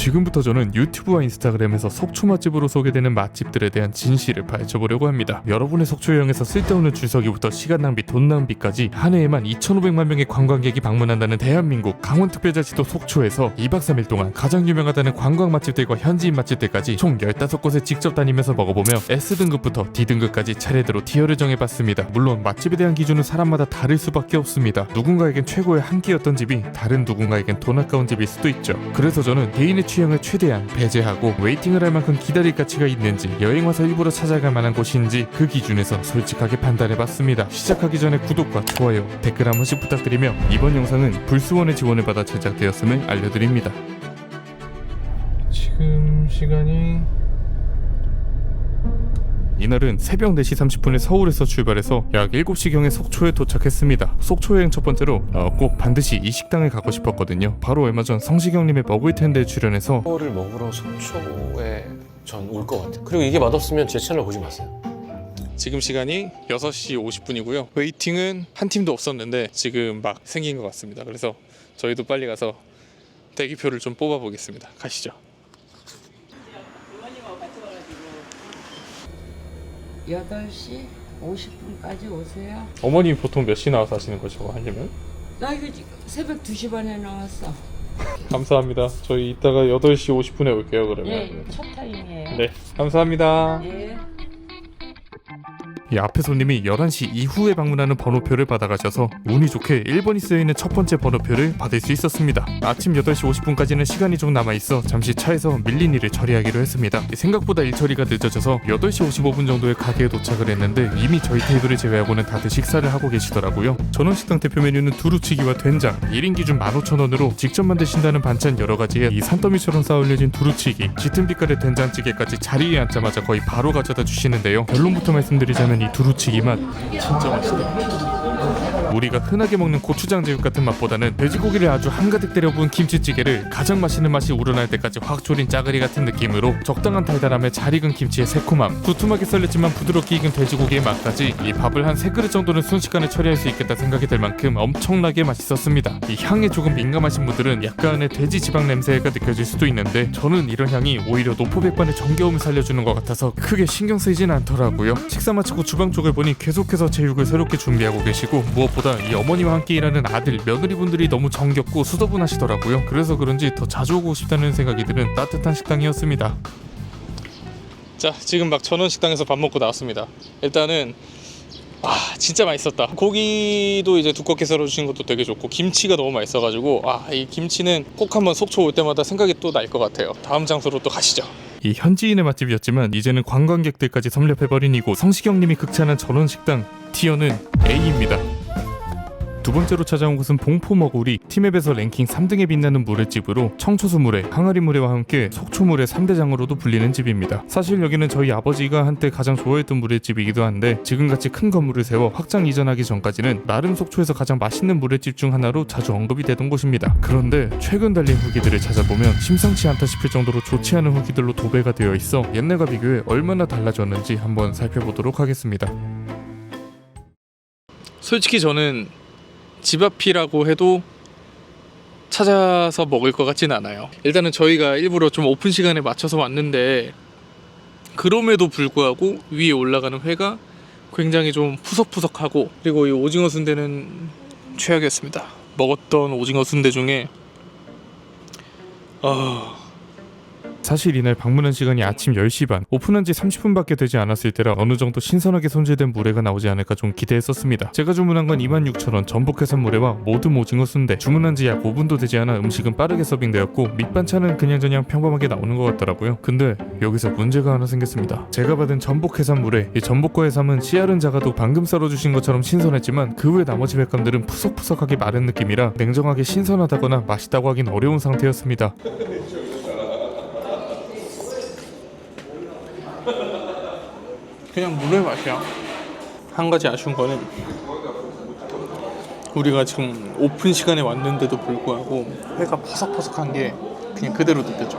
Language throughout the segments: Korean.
지금부터 저는 유튜브와 인스타그램에서 속초 맛집으로 소개되는 맛집들에 대한 진실을 파헤쳐보려고 합니다. 여러분의 속초 여행에서 쓸데없는 줄서기부터 시간 낭비, 돈 낭비까지 한 해에만 2,500만 명의 관광객이 방문한다는 대한민국 강원특별자치도 속초에서 2박 3일 동안 가장 유명하다는 관광 맛집들과 현지인 맛집들까지 총 15곳에 직접 다니면서 먹어보며 S등급부터 D등급까지 차례대로 티어를 정해봤습니다. 물론 맛집에 대한 기준은 사람마다 다를 수밖에 없습니다. 누군가에겐 최고의 한 끼였던 집이 다른 누군가에겐 돈 아까운 집일 수도 있죠. 그래서 저는 개인의 취향을 최대한 배제하고 웨이팅을 할 만큼 기다릴 가치가 있는지 여행 와서 일부러 찾아갈 만한 곳인지 그 기준에서 솔직하게 판단해봤습니다. 시작하기 전에 구독과 좋아요, 댓글 한 번씩 부탁드리며 이번 영상은 불스원의 지원을 받아 제작되었음을 알려드립니다. 지금 시간이 이날은 새벽 4시 30분에 서울에서 출발해서 약 7시경에 속초에 도착했습니다. 속초 여행 첫 번째로 어, 꼭 반드시 이 식당에 가고 싶었거든요. 바로 얼마 전 성시경님의 먹을 텐데 출연해서 를 먹으러 속초에 전 올 것 같아요. 그리고 이게 맛없으면 제 채널 보지 마세요. 지금 시간이 6시 50분이고요. 웨이팅은 한 팀도 없었는데 지금 막 생긴 것 같습니다. 그래서 저희도 빨리 가서 대기표를 좀 뽑아보겠습니다. 가시죠. 8시 50분까지 오세요. 어머님 보통 몇 시 나와서 하시는 거죠? 저거 하려면? 나 이거 지금 새벽 2시 반에 나왔어. 감사합니다. 저희 이따가 8시 50분에 올게요. 그러면. 예, 첫 타임이에요. 네, 감사합니다. 예. 이 앞에 손님이 11시 이후에 방문하는 번호표를 받아가셔서 운이 좋게 1번이 쓰여있는 첫 번째 번호표를 받을 수 있었습니다. 아침 8시 50분까지는 시간이 좀 남아있어 잠시 차에서 밀린 일을 처리하기로 했습니다. 생각보다 일 처리가 늦어져서 8시 55분 정도에 가게에 도착을 했는데 이미 저희 테이블을 제외하고는 다들 식사를 하고 계시더라고요. 전원식당 대표 메뉴는 두루치기와 된장, 1인 기준 15,000원으로 직접 만드신다는 반찬 여러 가지에 이 산더미처럼 쌓아올려진 두루치기, 짙은 빛깔의 된장찌개까지 자리에 앉자마자 거의 바로 가져다 주시는데요. 결론부터 말씀드리자면 이 두루치기 맛. 진짜 맛있다. 우리가 흔하게 먹는 고추장 제육 같은 맛보다는 돼지고기를 아주 한가득 때려 부은 김치찌개를 가장 맛있는 맛이 우러날 때까지 확 졸인 짜글이 같은 느낌으로 적당한 달달함에 잘 익은 김치의 새콤함 두툼하게 썰렸지만 부드럽게 익은 돼지고기의 맛까지 이 밥을 한 세 그릇 정도는 순식간에 처리할 수 있겠다 생각이 들 만큼 엄청나게 맛있었습니다. 이 향에 조금 민감하신 분들은 약간의 돼지 지방 냄새가 느껴질 수도 있는데 저는 이런 향이 오히려 노포백반의 정겨움을 살려주는 것 같아서 크게 신경 쓰이진 않더라고요. 식사 마치고 주방 쪽을 보니 계속해서 제육을 새롭게 준비하고 계시고 무엇보다 이 어머니와 함께 일하는 아들 며느리분들이 너무 정겹고 수더분하시더라고요. 그래서 그런지 더 자주 오고 싶다는 생각이 드는 따뜻한 식당이었습니다. 자 지금 막 전원 식당에서 밥 먹고 나왔습니다. 일단은 아 진짜 맛있었다. 고기도 이제 두껍게 썰어주신 것도 되게 좋고 김치가 너무 맛있어가지고 아 이 김치는 꼭 한번 속초 올 때마다 생각이 또 날 것 같아요. 다음 장소로 또 가시죠 이 현지인의 맛집이었지만 이제는 관광객들까지 섭렵해버린 이곳. 성시경님이 극찬한 전원식당 티어는 A입니다 두 번째로 찾아온 곳은 봉포머구리 티맵에서 랭킹 3등에 빛나는 물회집으로 청초수물회, 항아리물회와 함께 속초물회 3대장으로도 불리는 집입니다. 사실 여기는 저희 아버지가 한때 가장 좋아했던 물회집이기도 한데 지금같이 큰 건물을 세워 확장 이전하기 전까지는 나름 속초에서 가장 맛있는 물회집 중 하나로 자주 언급이 되던 곳입니다. 그런데 최근 달린 후기들을 찾아보면 심상치 않다 싶을 정도로 좋지 않은 후기들로 도배가 되어 있어 옛날과 비교해 얼마나 달라졌는지 한번 살펴보도록 하겠습니다. 솔직히 저는 집 앞이라고 해도 찾아서 먹을 것 같진 않아요. 일단은 저희가 일부러 좀 오픈 시간에 맞춰서 왔는데 그럼에도 불구하고 위에 올라가는 회가 굉장히 좀 푸석푸석하고 그리고 이 오징어 순대는 최악이었습니다. 먹었던 오징어 순대 중에 아 사실 이날 방문한 시간이 아침 10시 반 오픈한 지 30분밖에 되지 않았을 때라 어느 정도 신선하게 손질된 물회가 나오지 않을까 좀 기대했었습니다. 제가 주문한 건 26,000원 전복 해산 물회와 모듬 오징어 순대. 주문한 지 약 5분도 되지 않아 음식은 빠르게 서빙되었고 밑반찬은 그냥저냥 평범하게 나오는 것 같더라고요. 근데 여기서 문제가 하나 생겼습니다. 제가 받은 전복 해산 물회 이 전복과 해삼은 씨알은 작아도 방금 썰어주신 것처럼 신선했지만 그 외 나머지 백감들은 푸석푸석하게 마른 느낌이라 냉정하게 신선하다거나 맛있다고 하긴 어려운 상태였습니다 그냥 물의 맛이야. 한 가지 아쉬운 거는 우리가 지금 오픈 시간에 왔는데도 불구하고 회가 퍼석퍼석한 게 그냥 그대로 느껴져.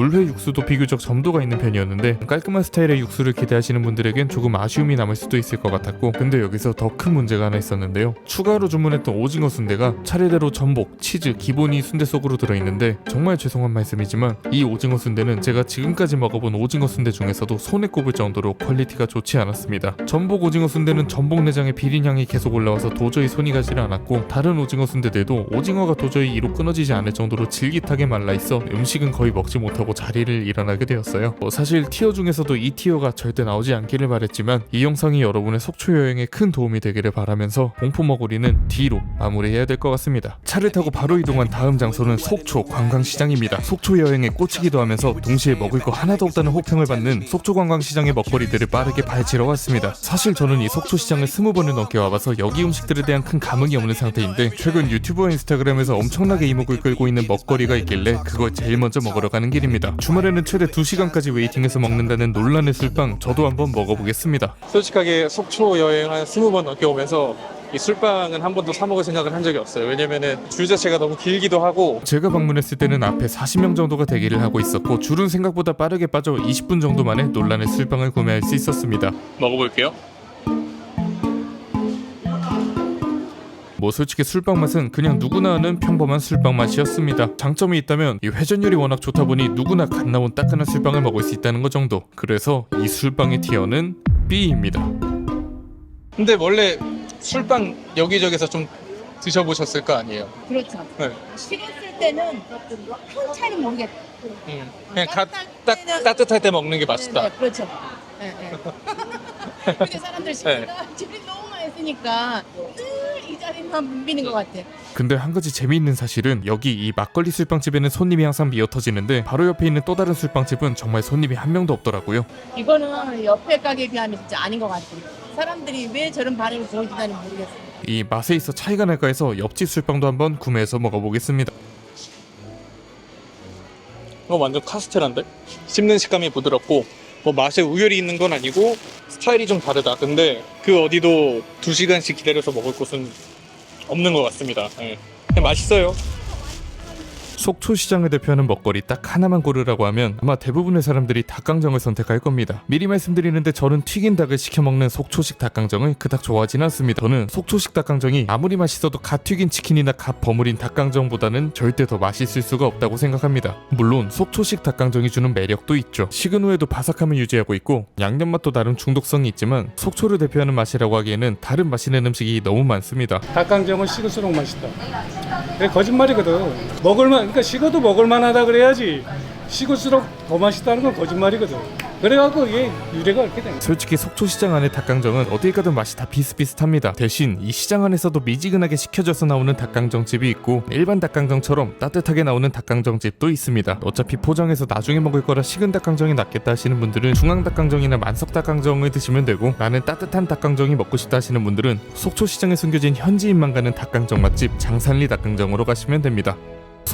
물회 육수도 비교적 점도가 있는 편이었는데 깔끔한 스타일의 육수를 기대하시는 분들에겐 조금 아쉬움이 남을 수도 있을 것 같았고 근데 여기서 더 큰 문제가 하나 있었는데요. 추가로 주문했던 오징어 순대가 차례대로 전복, 치즈, 기본이 순대 속으로 들어있는데 정말 죄송한 말씀이지만 이 오징어 순대는 제가 지금까지 먹어본 오징어 순대 중에서도 손에 꼽을 정도로 퀄리티가 좋지 않았습니다. 전복 오징어 순대는 전복 내장의 비린 향이 계속 올라와서 도저히 손이 가지 않았고 다른 오징어 순대들도 오징어가 도저히 이로 끊어지지 않을 정도로 질깃하게 말라 있어 음식은 거의 먹지 못하고 자리를 일어나게 되었어요. 어, 사실 티어 중에서도 이 티어가 절대 나오지 않기를 바랬지만 이 영상이 여러분의 속초 여행에 큰 도움이 되기를 바라면서 봉포 먹으리는 D로 마무리해야 될 것 같습니다. 차를 타고 바로 이동한 다음 장소는 속초 관광시장입니다. 속초 여행에 꽂히기도 하면서 동시에 먹을 거 하나도 없다는 호평을 받는 속초 관광시장의 먹거리들을 빠르게 발치러 왔습니다. 사실 저는 이 속초 시장을 스무 번을 넘게 와봐서 여기 음식들에 대한 큰 감흥이 없는 상태인데 최근 유튜브와 인스타그램에서 엄청나게 이목을 끌고 있는 먹거리가 있길래 그걸 제일 먼저 먹으러 가는 길입 니다. 주말에는 최대 2시간까지 웨이팅해서 먹는다는 논란의 술빵 저도 한번 먹어보겠습니다. 솔직하게 속초 여행 한 스무 번 넘게 오면서 이 술빵은 한 번도 사 먹을 생각을 한 적이 없어요. 왜냐면은 줄 자체가 너무 길기도 하고 제가 방문했을 때는 앞에 40명 정도가 대기를 하고 있었고 줄은 생각보다 빠르게 빠져 20분 정도 만에 논란의 술빵을 구매할 수 있었습니다. 먹어볼게요. 뭐 솔직히 술빵 맛은 그냥 누구나 아는 평범한 술빵 맛이었습니다. 장점이 있다면 이 회전율이 워낙 좋다 보니 누구나 갓 나온 따끈한 술빵을 먹을 수 있다는 것 정도. 그래서 이 술빵의 티어는 B입니다. 근데 원래 술빵 여기저기서 좀 드셔보셨을 거 아니에요? 그렇죠. 네. 식었을 때는 한 차례 모르겠다. 음. 그냥 가, 따뜻할 따, 때는- 따뜻할 때 먹는 게 맛있다. 네, 네, 그렇죠. 네, 네. 근데 사람들 식기가 집이 너무 많이 쓰니까 늘 이 자리만 붐비는 것 같아. 근데 한 가지 재미있는 사실은 여기 이 막걸리 술빵집에는 손님이 항상 미어 터지는데 바로 옆에 있는 또 다른 술빵집은 정말 손님이 한 명도 없더라고요. 이거는 옆에 가게에 비하면 진짜 아닌 것 같아. 사람들이 왜 저런 반응을 보여주다니 모르겠어. 이 맛에 있어 차이가 날까 해서 옆집 술빵도 한번 구매해서 먹어보겠습니다. 이거 완전 카스테라인데? 씹는 식감이 부드럽고 뭐 맛에 우열이 있는 건 아니고 스타일이 좀 다르다. 근데 그 어디도 두 시간씩 기다려서 먹을 곳은 없는 것 같습니다. 예. 맛있어요. 속초 시장을 대표하는 먹거리 딱 하나만 고르라고 하면 아마 대부분의 사람들이 닭강정을 선택할 겁니다. 미리 말씀드리는데 저는 튀긴 닭을 시켜 먹는 속초식 닭강정을 그닥 좋아하진 않습니다. 저는 속초식 닭강정이 아무리 맛있어도 갓 튀긴 치킨이나 갓 버무린 닭강정보다는 절대 더 맛있을 수가 없다고 생각합니다. 물론 속초식 닭강정이 주는 매력도 있죠. 식은 후에도 바삭함을 유지하고 있고 양념 맛도 나름 중독성이 있지만 속초를 대표하는 맛이라고 하기에는 다른 맛있는 음식이 너무 많습니다. 닭강정은 식을수록 맛있다. 거짓말이거든. 먹을만, 그러니까 식어도 먹을만하다 그래야지. 식을수록 더 맛있다는 건 거짓말이거든. 그래갖고 이게 유래가 이렇게 된 거야. 솔직히 속초시장 안의 닭강정은 어딜 가든 맛이 다 비슷비슷합니다. 대신 이 시장 안에서도 미지근하게 식혀져서 나오는 닭강정집이 있고 일반 닭강정처럼 따뜻하게 나오는 닭강정집도 있습니다. 어차피 포장해서 나중에 먹을 거라 식은 닭강정이 낫겠다 하시는 분들은 중앙 닭강정이나 만석 닭강정을 드시면 되고 나는 따뜻한 닭강정이 먹고 싶다 하시는 분들은 속초시장에 숨겨진 현지인만 가는 닭강정 맛집 장산리 닭강정으로 가시면 됩니다.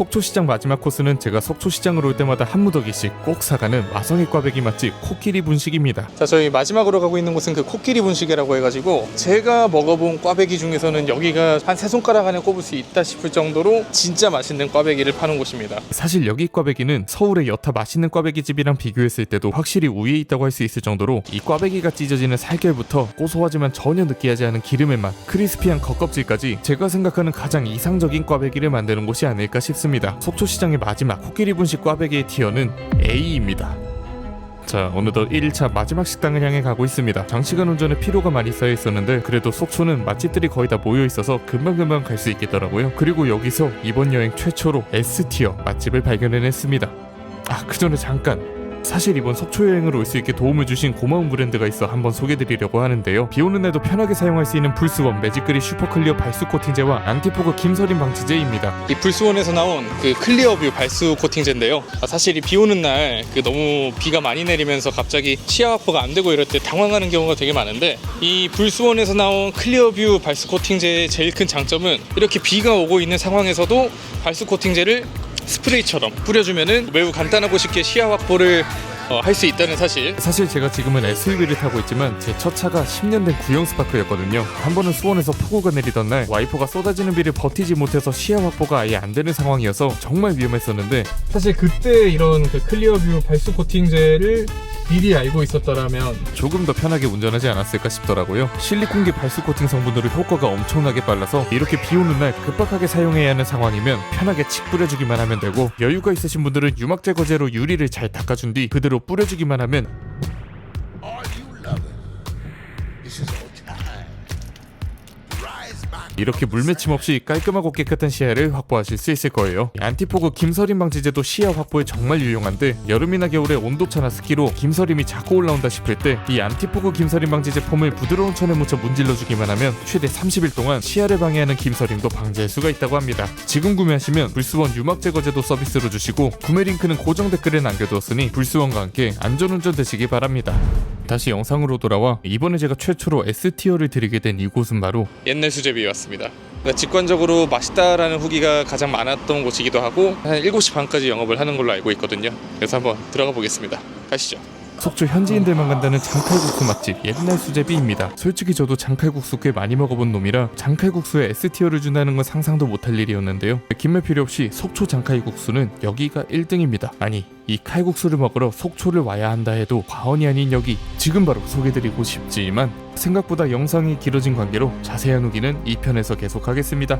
속초시장 마지막 코스는 제가 속초시장으로 올 때마다 한 무더기씩 꼭 사가는 와성의 꽈배기 맛집 코끼리 분식입니다. 자, 저희 마지막으로 가고 있는 곳은 그 코끼리 분식이라고 해가지고 제가 먹어본 꽈배기 중에서는 여기가 한 세 손가락 안에 꼽을 수 있다 싶을 정도로 진짜 맛있는 꽈배기를 파는 곳입니다. 사실 여기 꽈배기는 서울의 여타 맛있는 꽈배기 집이랑 비교했을 때도 확실히 우위에 있다고 할 수 있을 정도로 이 꽈배기가 찢어지는 살결부터 고소하지만 전혀 느끼하지 않은 기름의 맛, 크리스피한 겉껍질까지 제가 생각하는 가장 이상적인 꽈배기를 만드는 곳이 아닐까 싶습니다. 속초시장의 마지막 코끼리 분식 꽈배기의 티어는 A입니다. 자 어느덧 1일차 마지막 식당을 향해 가고 있습니다. 장시간 운전에 피로가 많이 쌓여 있었는데 그래도 속초는 맛집들이 거의 다 모여 있어서 금방금방 갈 수 있겠더라고요. 그리고 여기서 이번 여행 최초로 S티어 맛집을 발견해냈습니다. 아 그 전에 잠깐 사실 이번 속초 여행으로 올수 있게 도움을 주신 고마운 브랜드가 있어 한번 소개드리려고 하는데요 비 오는 날도 편하게 사용할 수 있는 불스원 매직그리 슈퍼클리어 발수 코팅제와 안티포그 김서림 방치제입니다 이 불수원에서 나온 그 클리어뷰 발수 코팅제인데요. 아, 사실 이 비 오는 날 그 너무 비가 많이 내리면서 갑자기 시야 확보가 안 되고 이럴 때 당황하는 경우가 되게 많은데 이 불수원에서 나온 클리어뷰 발수 코팅제의 제일 큰 장점은 이렇게 비가 오고 있는 상황에서도 발수 코팅제를 스프레이처럼 뿌려주면은 매우 간단하고 쉽게 시야 확보를 어, 할 수 있다는 사실. 사실 제가 지금은 SUV를 타고 있지만 제 첫 차가 10년 된 구형 스파크였거든요. 한 번은 수원에서 폭우가 내리던 날 와이퍼가 쏟아지는 비를 버티지 못해서 시야 확보가 아예 안 되는 상황이어서 정말 위험했었는데 사실 그때 이런 그 클리어뷰 발수 코팅제를 미리 알고 있었더라면 조금 더 편하게 운전하지 않았을까 싶더라고요. 실리콘계 발수 코팅 성분으로 효과가 엄청나게 빨라서 이렇게 비 오는 날 급박하게 사용해야 하는 상황이면 편하게 칙 뿌려주기만 하면 되고 여유가 있으신 분들은 유막 제거제로 유리를 잘 닦아준 뒤 그대로 뿌려주기만 하면 이렇게 물맺힘 없이 깔끔하고 깨끗한 시야를 확보하실 수 있을 거예요. 이 안티포그 김서림 방지제도 시야 확보에 정말 유용한데 여름이나 겨울에 온도차나 습기로 김서림이 자꾸 올라온다 싶을 때 이 안티포그 김서림 방지제 폼을 부드러운 천에 묻혀 문질러 주기만 하면 최대 30일 동안 시야를 방해하는 김서림도 방지할 수가 있다고 합니다. 지금 구매하시면 불스원 유막 제거제도 서비스로 주시고 구매 링크는 고정 댓글에 남겨두었으니 불스원과 함께 안전운전 되시기 바랍니다. 다시 영상으로 돌아와 이번에 제가 최초로 S티어를 드리게 된 이곳은 바로 옛날 수제비 였습니다. 그러니까 직관적으로 맛있다라는 후기가 가장 많았던 곳이기도 하고 한 7시 반까지 영업을 하는 걸로 알고 있거든요. 그래서 한번 들어가 보겠습니다. 가시죠. 속초 현지인들만 간다는 장칼국수 맛집 옛날 수제비입니다. 솔직히 저도 장칼국수 꽤 많이 먹어본 놈이라 장칼국수에 S티어를 준다는 건 상상도 못할 일이었는데요. 김말 필요 없이 속초 장칼국수는 여기가 1등입니다. 아니 이 칼국수를 먹으러 속초를 와야 한다 해도 과언이 아닌 여기 지금 바로 소개드리고 싶지만 생각보다 영상이 길어진 관계로 자세한 후기는 2편에서 계속하겠습니다.